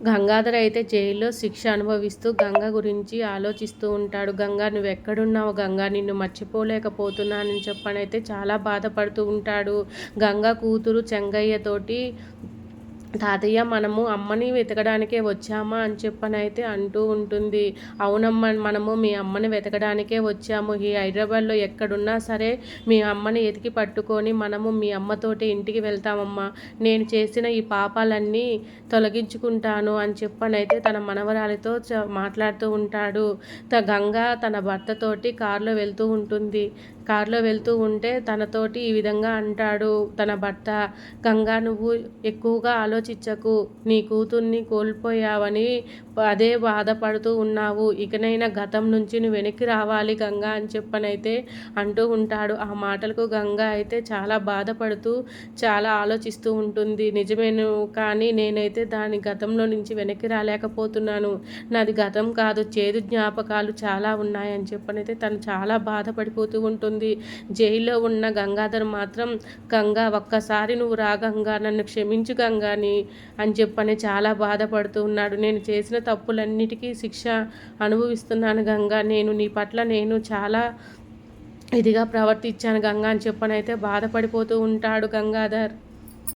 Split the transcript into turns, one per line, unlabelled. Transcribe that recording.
గంగాధర్ అయితే జైల్లో శిక్ష అనుభవిస్తూ గంగ గురించి ఆలోచిస్తూ ఉంటాడు. గంగా నువ్వు ఎక్కడున్నావు గంగా నిన్ను మర్చిపోలేకపోతున్నానని చెప్పనైతే చాలా బాధపడుతూ ఉంటాడు. గంగా కూతురు చెంగయ్యతోటి తాతయ్య మనము అమ్మని వెతకడానికే వచ్చామా అని చెప్పనైతే అంటూ ఉంటుంది. అవునమ్మ మనము మీ అమ్మని వెతకడానికే వచ్చాము. ఈ హైదరాబాద్లో ఎక్కడున్నా సరే మీ అమ్మని ఎతికి పట్టుకొని మనము మీ అమ్మతోటి ఇంటికి వెళ్తామమ్మా. నేను చేసిన ఈ పాపాలన్నీ తొలగించుకుంటాను అని చెప్పనైతే తన మనవరాలితో మాట్లాడుతూ ఉంటాడు. త గంగ తన భర్తతోటి కారులో వెళ్తూ ఉంటుంది. కారులో వెళ్తూ ఉంటే తనతోటి ఈ విధంగా అంటాడు తన భర్త గంగా నువ్వు ఎక్కువగా ఆలోచించకు నీ కూతుర్ని కోల్పోయావని అదే బాధపడుతూ ఉన్నావు. ఇకనైనా గతం నుంచి నువ్వు వెనక్కి రావాలి గంగా అని చెప్పనైతే అంటూ ఉంటాడు. ఆ మాటలకు గంగా అయితే చాలా బాధపడుతూ చాలా ఆలోచిస్తూ ఉంటుంది. నిజమేను కానీ నేనైతే దాని గతంలో నుంచి వెనక్కి రాలేకపోతున్నాను. నాది గతం కాదు చేదు జ్ఞాపకాలు చాలా ఉన్నాయని చెప్పనైతే తను చాలా బాధపడిపోతూ ఉంటుంది. ఉంటుంది జైల్లో ఉన్న గంగాధర్ మాత్రం గంగా ఒక్కసారి నువ్వు రా గంగా నన్ను క్షమించు గంగాని అని చెప్పని చాలా బాధపడుతూ ఉన్నాడు. నేను చేసిన తప్పులన్నిటికీ శిక్ష అనుభవిస్తున్నాను గంగా. నేను నీ పట్ల నేను చాలా ఇదిగా ప్రవర్తించాను గంగా అని చెప్పనైతే బాధపడిపోతూ ఉంటాడు గంగాధర్.